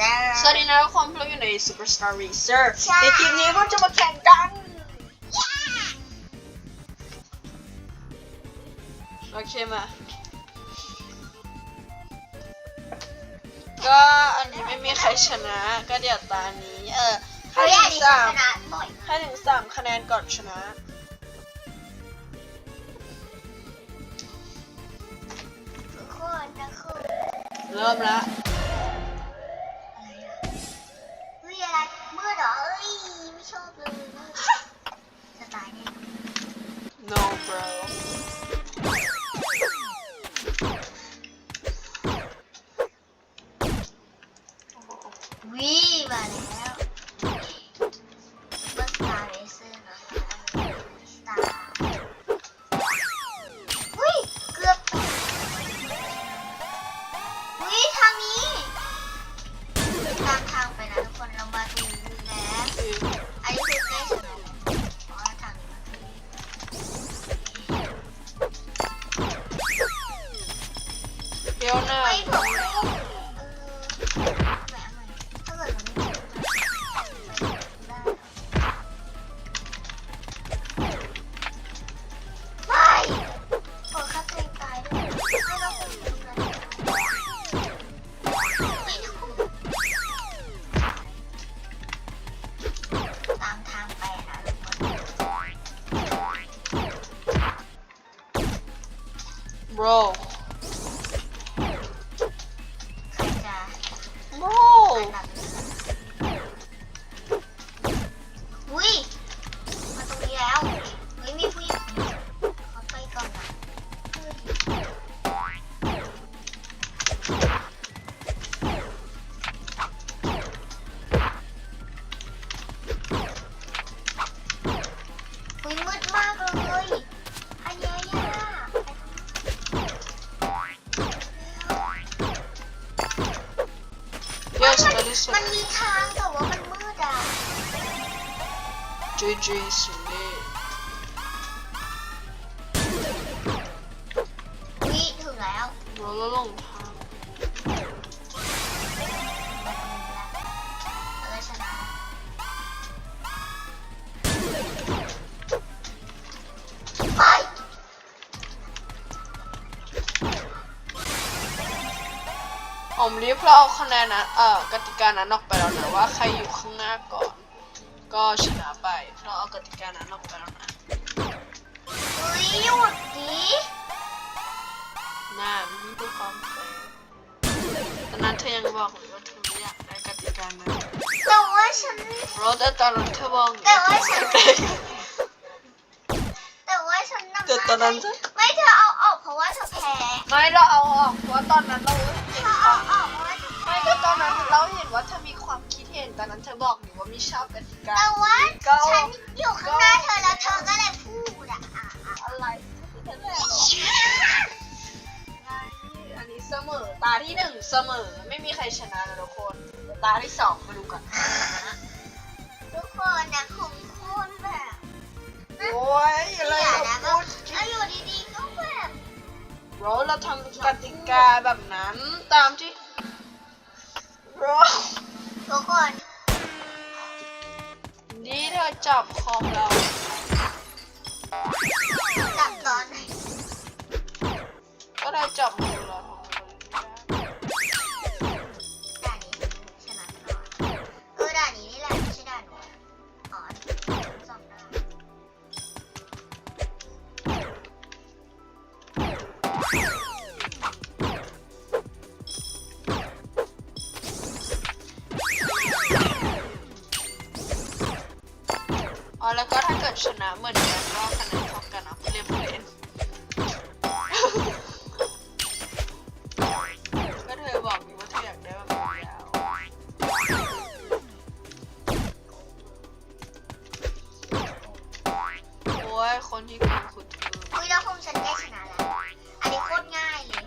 จ้าสวัสดีนะทุกคนเราอยู่ใน Superstar Racer ใช่ในคลิปนี้เราจะมาแข่งกัน โอเคมา ก็อันนี้ไม่มีใครชนะ ก็เดี๋ยวตานี้ เออให้เฮ้ยอันถึงนี้สามชนะบ่อยให้ถึงสามคะแนนก่อนชนะทุกคนนะคุณเริ่มละ bro มาดิสุดมันมีทางแต่ว่ามันมืดอะ GG สุด ผมรีบเราเอาคะแนนนะเอ่อกติกานั้นออกไปแล้วนะว่าใครอยู่ข้างหน้าก่อน ก็ชนะไปเราเอากติกานั้นออกไปแล้วนะเฮ้ยหยุดดิหน้ามันนี่เป็นความแฟร์ตอนนั้นเธอยังบอกเลยว่าเธอไม่อยากได้กติกานั้นแต่ว่าฉันเราแต่ตอนนั้นเธอบอกแต่ว่าฉันแต่ว่าฉันนำแต่ตอนนั้นเธอไม่เธอเอาออกเพราะว่าเธอแพ้ไม่เราเอาออกเพราะว่าตอนนั้นเรา เห็นเธอคเอาวามออกเพราะว่าเธอแพ้ไม่ก็ตอนนั้นเราเห็นว่าเธอมีความคิดเห็นตอนนั้นเธอบอกอยู่ว่าไม่ชอบกติกาแต่ว่าก็ฉันอยู่ข้างหน้าเธอแล้วเธอก็เลยพูดอะอะอะอะไรอันนี้เสมอตาที่หนึ่งเสมอไม่มีใครชนะนะทุกคนตาที่สองมาดูกันทุกคนนะผมพูดแบบโอ้ยอะไรอย่าเรานะก็พูด เอาอยู่ดีๆก็แบบ เราเราทำกติกาแบบนั้นตามที่เราทุกคนดีเธอจับคอมเราจับตอนไหนก็ได้จับมือเรา นะเหมือนกันก็คะแนนเท่ากันนะเรียบเล่นก็เธอบอกอยู่ว่าเธออยากได้แบบยาวโอ้ยคนที่คุณคุณเธอคุยแล้วคงฉันได้ชนะแล้ว อันนี้โคตรง่ายเลย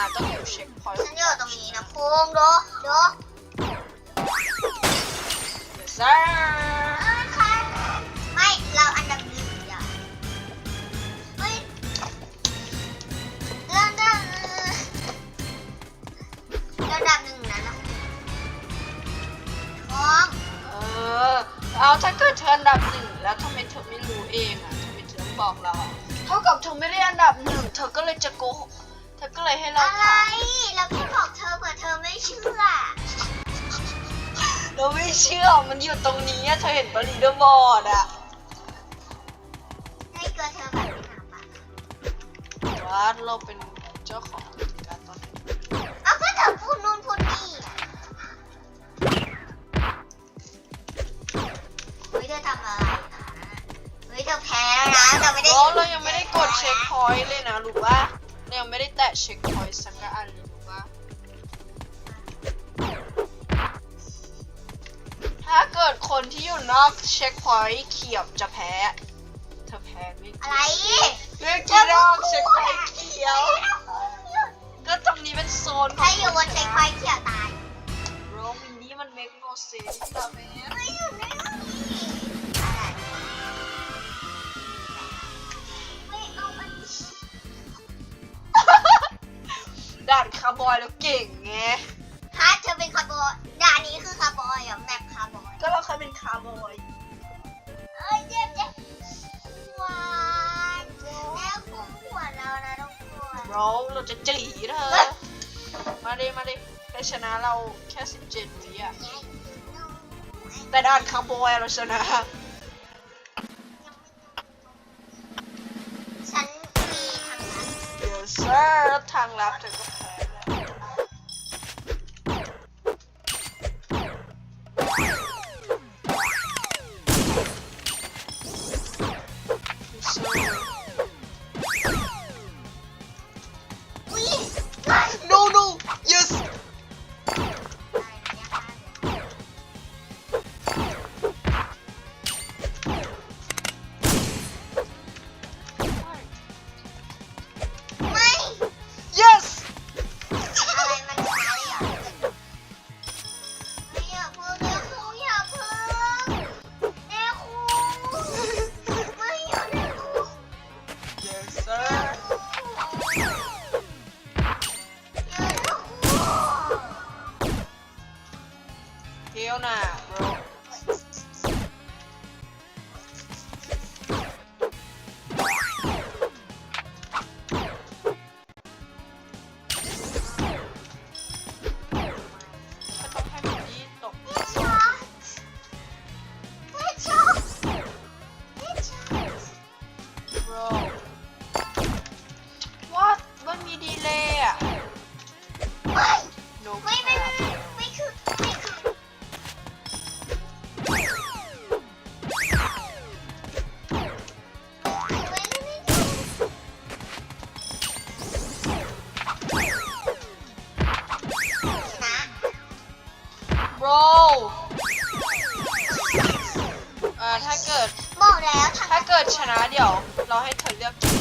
นะต้องอยู่เช็คพอยต์ฉันอยู่ตรงนี้นะโค้งโดโดเซ่เอ้ยใครไม่เราอันดับหนึ่งอย่าเฮ้ยเรื่องดังระดับหนึ่งนะนะท้องเออ เอาถ้าเกิดเธออันดับหนึ่งแล้วทำไมเธอไม่รู้เองอะทำไมเธอต้องบอกเราอะ เท่ากับเธอไม่ได้อันดับหนึ่งเธอก็เลยจะโกหกเธอก็เลยให้เราอะไร ถามเราแค่บอกเธอเผื่อเธอไม่เชื่อ เราไม่เชื่อมันอยู่ตรงนี้อะเธอเห็นบลีเดอร์บอร์ดอะให้เกิดเธอแบบไม่ถามปะว่าเราเป็นเจ้าของกิจการตอนนี้เอาก็เธอพูดนู่นพูดนี่อะเฮ้ยเธอทำอะไรนะเฮ้ยเธอแพ้แล้วนะเธอไม่ได้เราเรายังไม่ได้กด เช็คพอยต์เลยนะรู้ป่ะเรายังไม่ได้แตะเช็คพอยต์สักอันเลยรู้ป่ะถ้าเกิดคนที่อยู่นอกเช็คพอยต์เขียวจะแพ้ เธอแพ้ไม่อะไรเมื่อกี้นอกเช็คพอยต์เขียว ก็ตรงนี้เป็นโซนขถ้าองอยู่บนเช็คพอยต์เขียวตายโรมินนี่มัน make no sense แต่แม่ ไม่อยู่ในอ ด่านคาร์บอยแล้วเก่งไงฮะเธอเป็นคาร์บอยด่านนี้คือคาร์บอยเหรอแมปคาร์บอย ก็เราเคยเป็นคาร์บอยเอ้ยเจ็บเจ็บหวานแม่คุ้มหัวเรานะทุกคนเราเราจะจีเธอมาดิมาดิได้ชนะเราแค่17วิอะแต่ด่านคาร์บอยเราชนะฉันมีทางนั้น yes sir ทางลับเธอก็ ถ้าเกิด บอกแล้วถ้าเกิดชนะเดี๋ยว เราให้เธอเลือกเกม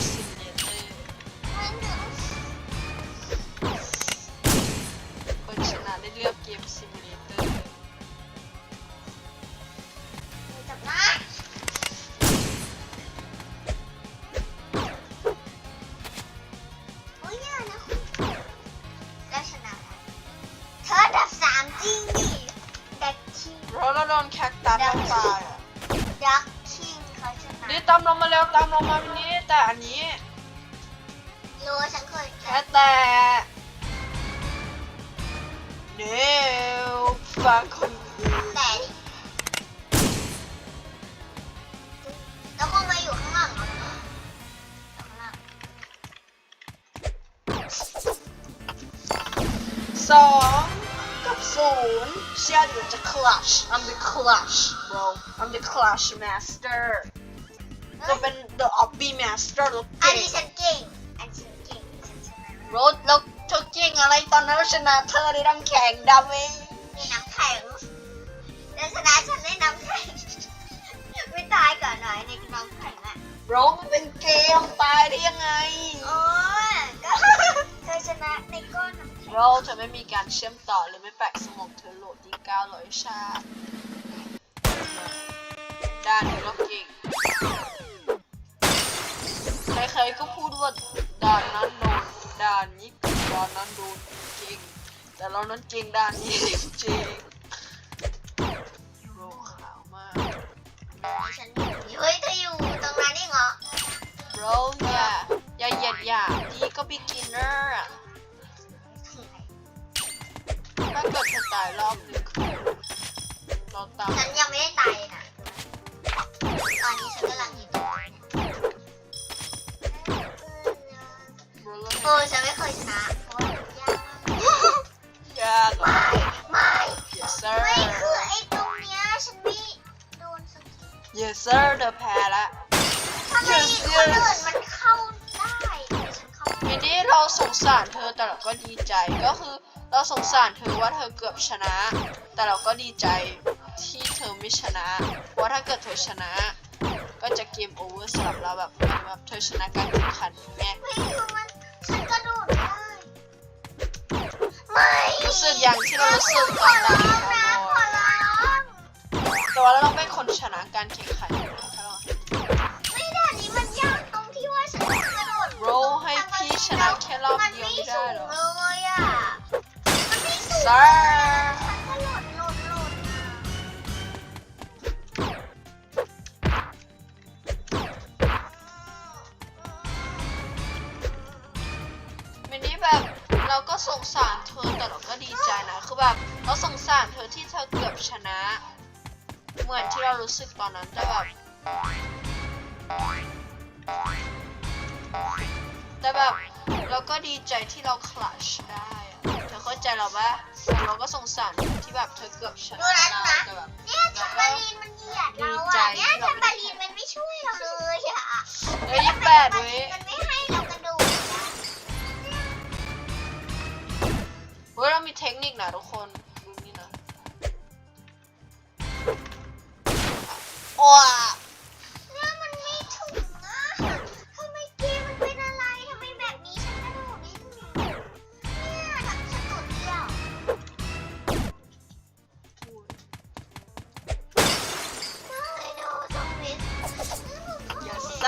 ยวฟังคนอื่นแต่ดิแล้วคงมาอยู่ข้างหลังเราเนอะข้างหลังสองกับศูนย์เชียร์อยู่จะ clutch I'm the clutch bro I'm the clutch master จะเป็น the obby master แล้วอันเก่งนี้ฉันเก่ง อันนี้ฉันเก่งฉันชนะรถแล้วเธอเก่งอะไรตอนนั้นเราชนะเธอในน้ำแข็งดำเอง ตายก่อนหน่อยในน้ำแข็งอะ bro มันเป็นเกมตายได้ยังไง โอ้ยก็เธธอชนะในก้อนน้ำแข็งเราเธอไม่มีการเชื่อมต่อหรือไม่แปลกสมองเธอโหลดที่900ชาติด้านนี้เราเก่งใครๆก็พูดว่าด่านนั้นโดนด่านนี้ด่านนั้นโดนจริง แต่เรานั้นเก่งด่านนี้จริง ฉันอยู่นี่เฮ้ยเธออยู่ตรงนั้นนี่เหรอโรอย่าอย่าเหยียดหยามดีก็ beginner อะถ้าเกิดเธอตายรอบหนึ่งคือบตาม ฉันยังไม่ได้ตายเลยนะ สงสารเธอแต่เราก็ดีใจก็คือ เราสงสารเธอว่าเธอเกือบชนะ แต่เราก็ดีใจที่เธอไม่ชนะเพราะถ้าเกิดเธอชนะ ก็จะเกมโอเวอร์สำหรับเราแบบแบบเธอชนะการแข่งขันไงไม่คือมันฉันกระโดดได้ไม่รู้สึกอย่างที่เรารู้สึกตอนนั้นขอร้องนะขอร้องแต่ว่าเราต้องเป็นคนชนะการแข่งขัน นะแค่รอบเดียวไม่ได้เหรอมันไม่สูงเลยอะ มันไม่สูง Sir ฉันก็หล่นหล่นหล่นอะมินนี่แบบเราก็สงสารเธอแต่เราก็ดีใจนะคือแบบเราสงสารเธอที่เธอเกือบชนะ เหมือนที่เรารู้สึกตอนนั้นแต่แบบแต่แบบเรา ก็ดีใจที่เราคลัชได้อะเธอเข้าใจเราปะแต่เราก็สงสารเธอที่แบบเธอเกือบชนะดูนะดูเรานะแต่แบบ เนี่ยแทมเบอรีนมันเหยียดเราอะเนี่ยแทมเบอรีนมันไม่ช่วยเราเลยอะเอ้ยยี่แปดเว้ย มันไม่ให้เรากระโดดอะเฮ้ยเรามีเทคนิคนะทุกคนดูนี่นะว้า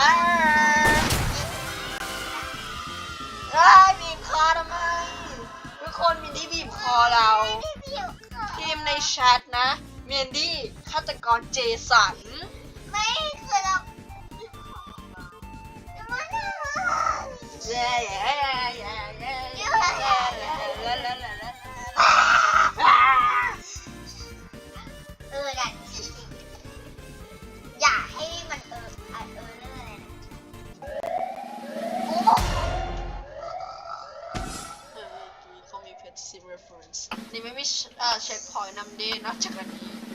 เอ้ยบีบคอทำไมทุกคนมินดี้บีบคอเราไม่เกี่ยวกับพิมพ์ในแชทนะมินดี้ฆาตกรเจสัน ไม่คือเรามันน่ารักเย้ เขามีเพจซี reference นี่ไม่มีเอ่อเช็คพอยต์นำเดนอกจากอันนี้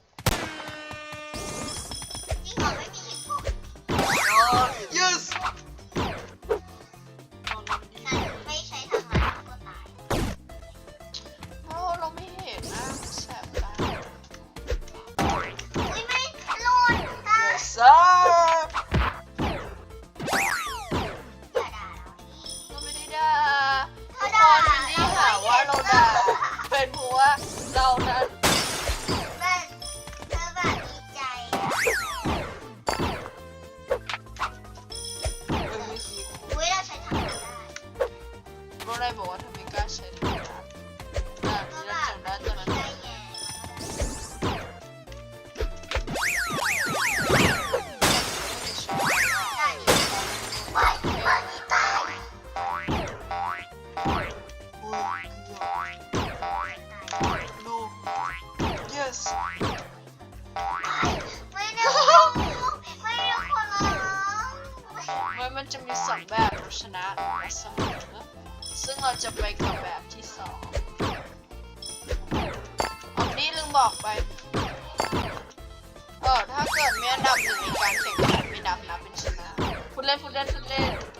discussion. อันดับหนึ่งในการแข่งขันไม่นับนะเป็นชนะพูดเล่นพูดเล่นพูดเล่น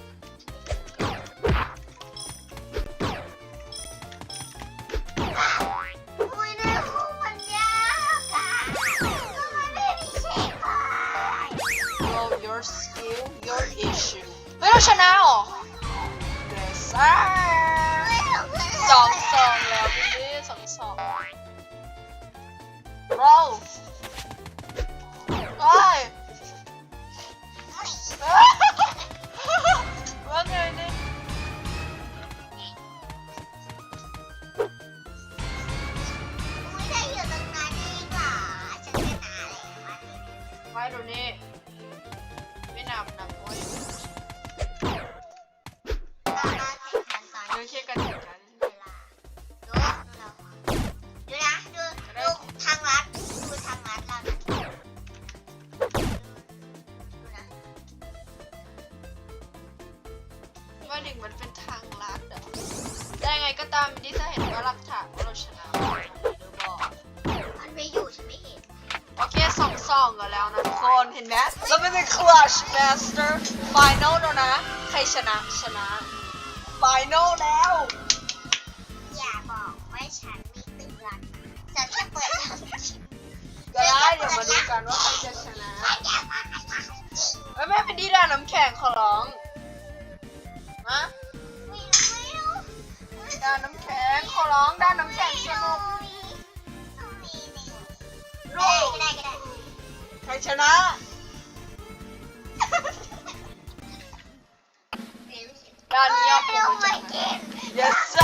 帰るね ทุกคนเห็นไหมเราเป็น Clash Master Final แล้วนะ ใครชนะชนะ Final แล้ว อย่าบอกว่าฉันมีตึกลัดฉันแค่เปิดแล้วก็ได้เดี๋ยวมาดูกันว่าใครจะชนะเอ้ยแม่เป็นดีดาน้ำแข็งขอร้องมะไม่รู้ไม่รู้ดาน้ำแข็งขอร้องดาน้ำแข็งสนุกต้องมีนี่ลูก็ได้กก็ได้ใครชนะ 난 이어폰 못 잡아. Yes.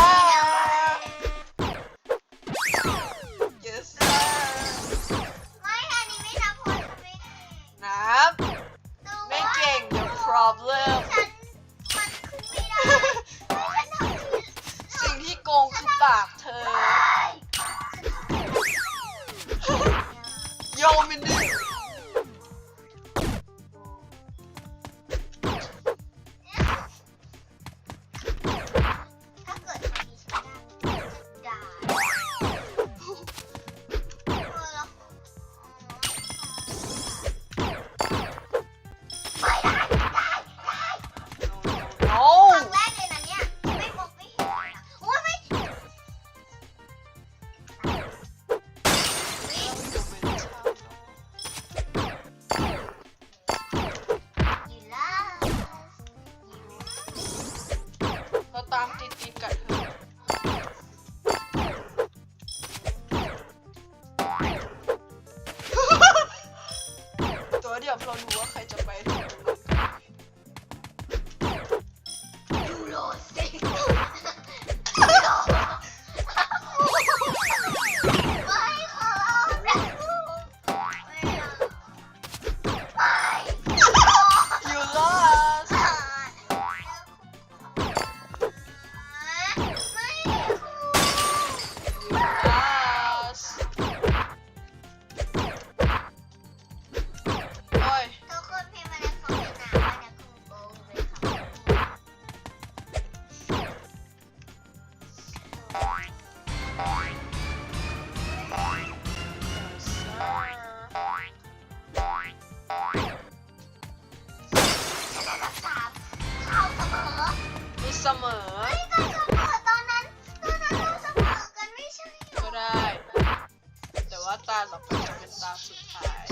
าตาต่อไปจะเป็นตาสุดท้าย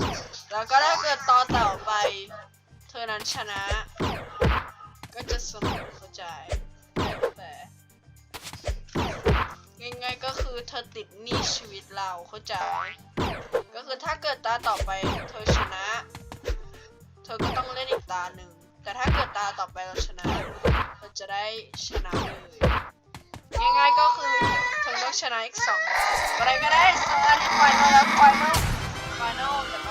แล้วก็ถ้าเกิดตอนต่อไป เธอนั้นชนะ ก็จะสมอเข้าใจแต่ง่ายๆก็คือเธอติดหนี้ชีวิตเราเข้าใจ ก็คือถ้าเกิดตาต่อไปเธอชนะ เธอก็ต้องเล่นอีกตาหนึ่ง แต่ถ้าเกิดตาต่อไปเราชนะเราจะได้ชนะเลย ง่ายๆก็คือ เธอต้องชนะอีกสองรอบอะไรก็ได้สองอันนี้ไฟนอลแล้วไฟนอลไฟนอลแต่ต้องเป็นอัน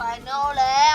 ไฟนอลแล้